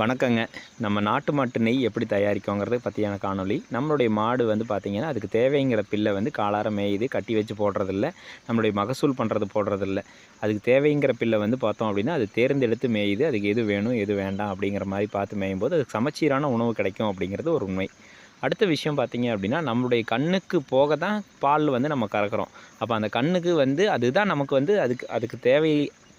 வணக்கங்க. நம்ம நாட்டு மாட்டு நெய் எப்படி தயாரிக்கோங்கிறது பற்றியான காணொளி. நம்மளுடைய மாடு வந்து பார்த்திங்கன்னா அதுக்கு தேவைங்கிற பில்லை வந்து காலார மேயுது கட்டி வச்சு போடுறதில்ல. நம்மளுடைய மகசூல் பண்ணுறது போடுறதில்ல. அதுக்கு தேவைங்கிற பில்லை வந்து பார்த்தோம் அப்படின்னா அது தேர்ந்தெடுத்து மேயுது. அதுக்கு எது வேணும் எது வேண்டாம் அப்படிங்கிற மாதிரி பார்த்து மேயும் போது அதுக்கு சமச்சீரான உணவு கிடைக்கும் அப்படிங்கிறது ஒரு உண்மை. அடுத்த விஷயம் பார்த்திங்க அப்படின்னா நம்மளுடைய கண்ணுக்கு போக தான் பால் வந்து நம்ம கறக்கிறோம். அப்போ அந்த கண்ணுக்கு வந்து அதுதான் நமக்கு வந்து அதுக்கு அதுக்கு தேவை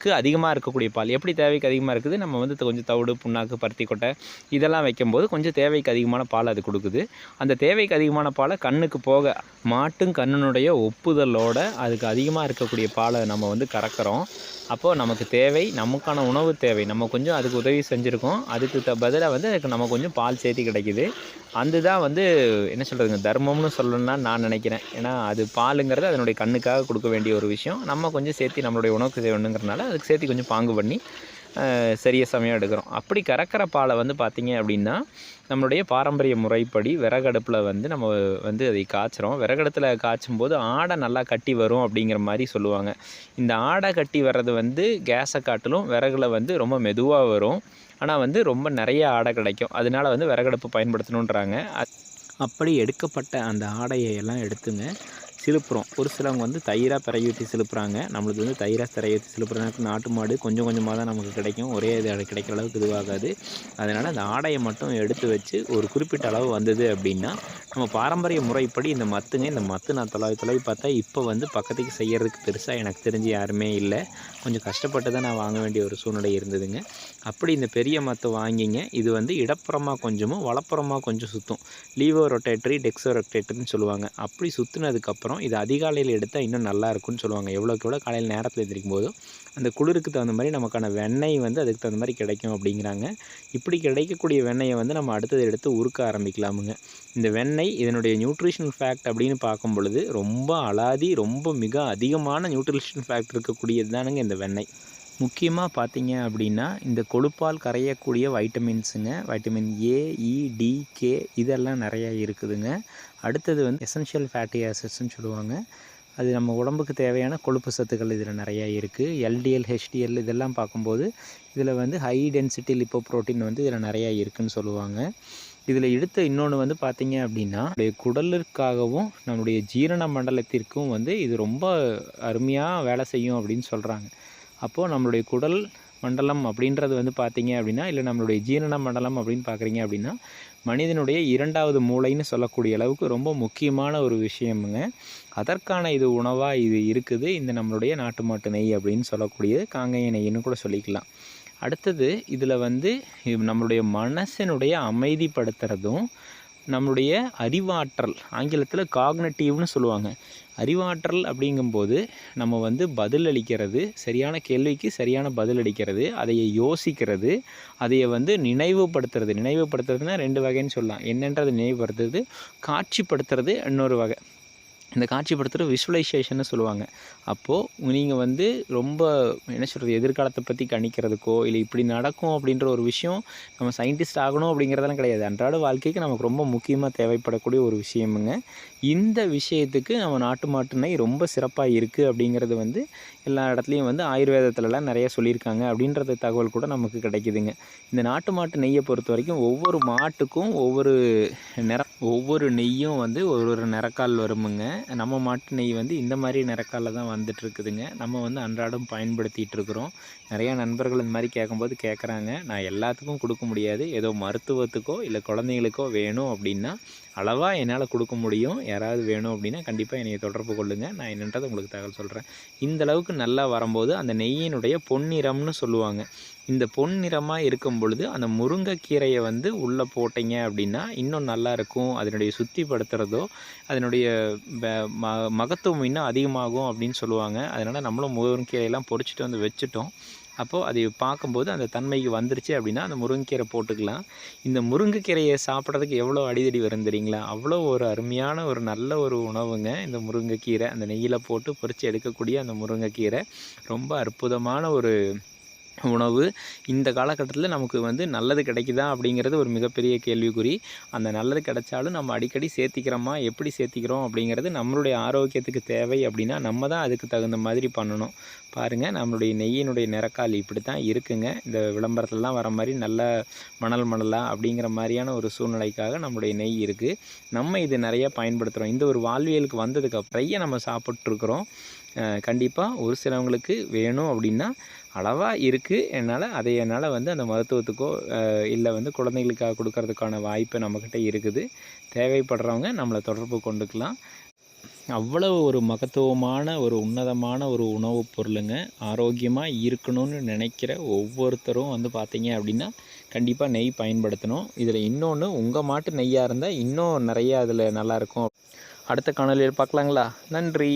தேவைக்கு அதிகமாக இருக்கக்கூடிய பால். எப்படி தேவைக்கு அதிகமாக இருக்குது? நம்ம வந்து கொஞ்சம் தவிடு புண்ணாக்கு பருத்தி கொட்டை இதெல்லாம் வைக்கும்போது கொஞ்சம் தேவைக்கு அதிகமான பால் அது கொடுக்குது. அந்த தேவைக்கு அதிகமான பாலை கண்ணுக்கு போக மாட்டும் கண்ணனுடைய ஒப்புதலோட அதுக்கு அதிகமாக இருக்கக்கூடிய பாலை நம்ம வந்து கறக்கிறோம். அப்போது நமக்கு தேவை நமக்கான உணவு தேவை. நம்ம கொஞ்சம் அதுக்கு உதவி செஞ்சுருக்கோம். அதுக்கு த பதிலாக வந்து அதுக்கு நம்ம கொஞ்சம் பால் சேர்த்து கிடைக்குது. அந்த தான் வந்து என்ன சொல்கிறதுங்க தர்மம்னு சொல்லணும்னா நான் நினைக்கிறேன். ஏன்னா அது பாலுங்கிறது அதனுடைய கண்ணுக்காக கொடுக்க வேண்டிய ஒரு விஷயம். நம்ம கொஞ்சம் சேர்த்து நம்மளுடைய உணவுக்கு செய்யணுங்கிறனால அதுக்கு சேர்த்து கொஞ்சம் பாங்கு பண்ணி சரிய சமயம் எடுக்கிறோம். அப்படி கறக்கிற பாலை வந்து பார்த்திங்க அப்படின்னா நம்மளுடைய பாரம்பரிய முறைப்படி விறகடுப்பில் வந்து நம்ம வந்து அதை காய்ச்சுறோம். விறகடுப்பில் காய்ச்சும் போது ஆடை நல்லா கட்டி வரும் அப்படிங்கிற மாதிரி சொல்லுவாங்க. இந்த ஆடை கட்டி வர்றது வந்து கேஸை காட்டிலும் விறகுல வந்து ரொம்ப மெதுவாக வரும். ஆனால் வந்து ரொம்ப நிறைய ஆடை கிடைக்கும். அதனால வந்து விறகடுப்பு பயன்படுத்தணுன்றாங்க அப்படி எடுக்கப்பட்ட அந்த ஆடையை எல்லாம் எடுத்துங்க. சிலுப்புறோம். ஒரு சிலவங்க வந்து தயிராக பிறகி ஊற்றி சிலுப்புறாங்க. நம்மளுக்கு வந்து தயிராக பிறகி ஊற்றி சிலுப்புறதுக்கு நாட்டு மாடு கொஞ்சம் கொஞ்சமாக தான் நமக்கு கிடைக்கும். ஒரே இது கிடைக்கிற அளவுக்கு இதுவாகாது. அதனால் அந்த ஆடையை மட்டும் எடுத்து வச்சு ஒரு குறிப்பிட்ட அளவு வந்தது அப்படின்னா நம்ம பாரம்பரிய முறைப்படி இந்த மத்துங்க இந்த மத்து நான் தொலைவி தொலைவி பார்த்தா இப்போ வந்து பக்கத்துக்கு செய்கிறதுக்கு பெருசாக எனக்கு தெரிஞ்சு யாருமே இல்லை. கொஞ்சம் கஷ்டப்பட்டு தான் நான் வாங்க வேண்டிய ஒரு சூழ்நிலை இருந்ததுங்க. அப்படி இந்த பெரிய மத்தை வாங்கிங்க. இது வந்து இடப்புறமாக கொஞ்சமும் வலப்புறமாக கொஞ்சம் சுற்றும் லீவோ ரொட்டேட்டரி டெக்ஸோ ரொட்டேட்டர்னு சொல்லுவாங்க. அப்படி சுற்றுனதுக்கப்புறம் இது அதிகாலையில் எடுத்தால் இன்னும் நல்லா இருக்கும்னு சொல்லுவாங்க. எவ்வளோக்கு எவ்வளோ காலையில் நேரத்தில் எந்திரிக்கும் போதும் அந்த குளிருக்கு தகுந்த மாதிரி நமக்கான வெண்ணெய் வந்து அதுக்கு தகுந்த மாதிரி கிடைக்கும் அப்படிங்கிறாங்க. இப்படி கிடைக்கக்கூடிய வெண்ணெயை வந்து நம்ம அடுத்தது எடுத்து உருக்க ஆரம்பிக்கலாமுங்க. இந்த வெண்ணெய் இதனுடைய நியூட்ரிஷனல் ஃபேக்ட் அப்படின்னு பார்க்கும் பொழுது ரொம்ப அலாதி ரொம்ப மிக அதிகமான நியூட்ரிஷன் ஃபேக்ட் இருக்கக்கூடியது தானுங்க இந்த வெண்ணெய். முக்கியமாக பார்த்தீங்க அப்படின்னா இந்த கொழுப்பால் கரையக்கூடிய வைட்டமின்ஸுங்க vitamin A E D K இதெல்லாம் நிறையா இருக்குதுங்க. அடுத்தது வந்து எசென்ஷியல் ஃபேட்டி ஆசிட்ஸ்னு சொல்லுவாங்க. அது நம்ம உடம்புக்கு தேவையான கொழுப்பு சத்துக்கள் இதில் நிறையா இருக்குது எல்டிஎல் ஹெச்டிஎல் இதெல்லாம் பார்க்கும்போது இதில் வந்து ஹை டென்சிட்டி லிப்போ ப்ரோட்டீன் வந்து இதில் நிறையா இருக்குன்னு சொல்லுவாங்க. இதில் எடுத்த இன்னொன்று வந்து பார்த்தீங்க அப்படின்னா நம்முடைய குடலுக்காகவும் நம்முடைய ஜீரண மண்டலத்திற்கும் வந்து இது ரொம்ப அருமையாக வேலை செய்யும் அப்படின்னு சொல்கிறாங்க அப்போது நம்மளுடைய குடல் மண்டலம் அப்படின்றது வந்து பார்த்தீங்க அப்படின்னா இல்லை நம்மளுடைய ஜீரண மண்டலம் அப்படின்னு பார்க்குறீங்க அப்படின்னா மனிதனுடைய இரண்டாவது மூளைன்னு சொல்லக்கூடிய அளவுக்கு ரொம்ப முக்கியமான ஒரு விஷயமுங்க. அதற்கான இது உணவாக இது இருக்குது. இந்த நம்மளுடைய நாட்டு மாட்டு நெய் அப்படின்னு சொல்லக்கூடியது காங்கைய நெய்ன்னு கூட சொல்லிக்கலாம். அடுத்தது இதில் வந்து நம்மளுடைய மனசினுடைய அமைதிப்படுத்துறதும் நம்மளுடைய அறிவாற்றல் ஆங்கிலத்தில் காக்னட்டிவ்னு சொல்லுவாங்க. அறிவாற்றல் அப்படிங்கும்போது நம்ம வந்து பதில் அளிக்கிறது சரியான கேள்விக்கு சரியான பதில் அளிக்கிறது அதைய யோசிக்கிறது அதைய வந்து நினைவுபடுத்துறது. நினைவுபடுத்துறதுன்னா ரெண்டு வகைன்னு சொல்லலாம். என்னன்றது நினைவுபடுத்துறது காட்சிப்படுத்துறது இன்னொரு வகை. இந்த காட்சிப்படுத்துகிற விஷுவலைசேஷன்னு சொல்லுவாங்க. அப்போது நீங்கள் வந்து ரொம்ப என்ன சொல்கிறது எதிர்காலத்தை பற்றி கணிக்கிறதுக்கோ இல்லை இப்படி நடக்கும் அப்படின்ற ஒரு விஷயம் நம்ம சயின்டிஸ்ட் ஆகணும் அப்படிங்கிறதெல்லாம் கிடையாது. அன்றாட வாழ்க்கைக்கு நமக்கு ரொம்ப முக்கியமாக தேவைப்படக்கூடிய ஒரு விஷயமுங்க. இந்த விஷயத்துக்கு நம்ம நாட்டு மாட்டு நெய் ரொம்ப சிறப்பாக இருக்குது அப்படிங்கிறது வந்து எல்லா இடத்துலையும் வந்து ஆயுர்வேதத்துலலாம் நிறைய சொல்லியிருக்காங்க. அப்படின்றத தகவல் கூட நமக்கு கிடைக்குதுங்க. இந்த நாட்டு மாட்டு நெய்யை பொறுத்த வரைக்கும் ஒவ்வொரு மாட்டுக்கும் ஒவ்வொரு நிற ஒவ்வொரு நெய்யும் வந்து ஒரு ஒரு நிறக்கால் வருமுங்க. நம்ம மாட்டு நெய் வந்து இந்த மாதிரி நிறக்காலில் தான் வந்துட்டு இருக்குதுங்க நம்ம வந்து அன்றாடம் பயன்படுத்திகிட்டு இருக்கிறோம் நிறையா நண்பர்கள் இந்த மாதிரி கேட்கும்போது கேட்குறாங்க. நான் எல்லாத்துக்கும் கொடுக்க முடியாது. ஏதோ மருத்துவத்துக்கோ இல்லை குழந்தைங்களுக்கோ வேணும் அப்படின்னா அளவாக என்னால் கொடுக்க முடியும். யாராவது வேணும் அப்படின்னா கண்டிப்பாக என்னை தொடர்பு கொள்ளுங்கள் நான் என்னன்றதை உங்களுக்கு தகவல் சொல்கிறேன் இந்தளவுக்கு நல்லா வரும்போது அந்த நெய்யினுடைய பொன்னிறம்னு சொல்லுவாங்க. இந்த பொன்னிறமாக இருக்கும் பொழுது அந்த முருங்கைக்கீரையை வந்து உள்ளே போட்டீங்க அப்படின்னா இன்னும் நல்லாயிருக்கும் அதனுடைய அதனுடைய சுத்திப்படுத்துறதோ அதனுடைய ம மகத்துவம் இன்னும் அதிகமாகும் அப்படின்னு சொல்லுவாங்க. அதனால் நம்மளும் முருங்கைக்கீரையெல்லாம் பொறிச்சிட்டு வந்து வச்சுட்டோம். அப்போது அதை பார்க்கும்போது அந்த தன்மைக்கு வந்துருச்சு அப்படின்னா அந்த முருங்கைக்கீரை போட்டுக்கலாம். இந்த முருங்கைக்கீரையை சாப்பிட்றதுக்கு எவ்வளோ அடிதடி வரும் தெரியுங்களா? அவ்வளோ ஒரு அருமையான ஒரு நல்ல ஒரு உணவுங்க இந்த முருங்கைக்கீரை. அந்த நெய்யில் போட்டு பொறித்து எடுக்கக்கூடிய அந்த முருங்கைக்கீரை. ரொம்ப அற்புதமான ஒரு உணவு இந்த காலகட்டத்தில் நமக்கு வந்து நல்லது கிடைக்குதா அப்படிங்கிறது ஒரு மிகப்பெரிய கேள்விக்குறி. அந்த நல்லது கிடைச்சாலும் நம்ம அடிக்கடி சேர்த்திக்கிறோமா? எப்படி சேர்த்திக்கிறோம் அப்படிங்கிறது நம்மளுடைய ஆரோக்கியத்துக்கு தேவை அப்படின்னா நம்ம தான் அதுக்கு தகுந்த மாதிரி பண்ணணும். பாருங்கள் நம்மளுடைய நெய்யினுடைய நிறக்கால் இப்படி தான் இருக்குங்க. இந்த விளம்பரத்துலலாம் வர மாதிரி நல்ல மணல் மணலாக அப்படிங்கிற மாதிரியான ஒரு சூழ்நிலைக்காக நம்மளுடைய நெய் இருக்குது நம்ம இது நிறையா பயன்படுத்துகிறோம் இந்த ஒரு வாழ்வியலுக்கு வந்ததுக்கு நிறைய நம்ம சாப்பிட்ருக்குறோம் கண்டிப்பாக ஒரு சிலவங்களுக்கு வேணும் அப்படின்னா அளவாக இருக்குது என்னால் அதை என்னால் வந்து அந்த மருத்துவத்துக்கோ இல்லை வந்து குழந்தைகளுக்காக கொடுக்கறதுக்கான வாய்ப்பு நம்மக்கிட்ட இருக்குது. தேவைப்படுறவங்க நம்மளை தொடர்பு கொண்டுக்கலாம். அவ்வளவு ஒரு மகத்துவமான ஒரு உன்னதமான ஒரு உணவுப் பொருளுங்க. ஆரோக்கியமாக இருக்கணும்னு நினைக்கிற ஒவ்வொருத்தரும் வந்து பார்த்தீங்க அப்படின்னா கண்டிப்பாக நெய் பயன்படுத்தணும். இதில் இன்னொன்று உங்கள் மாட்டு நெய்யாக இருந்தால் இன்னும் நிறையா அதில் நல்லாயிருக்கும் அடுத்த காணொலியில் பார்க்கலாங்களா? நன்றி.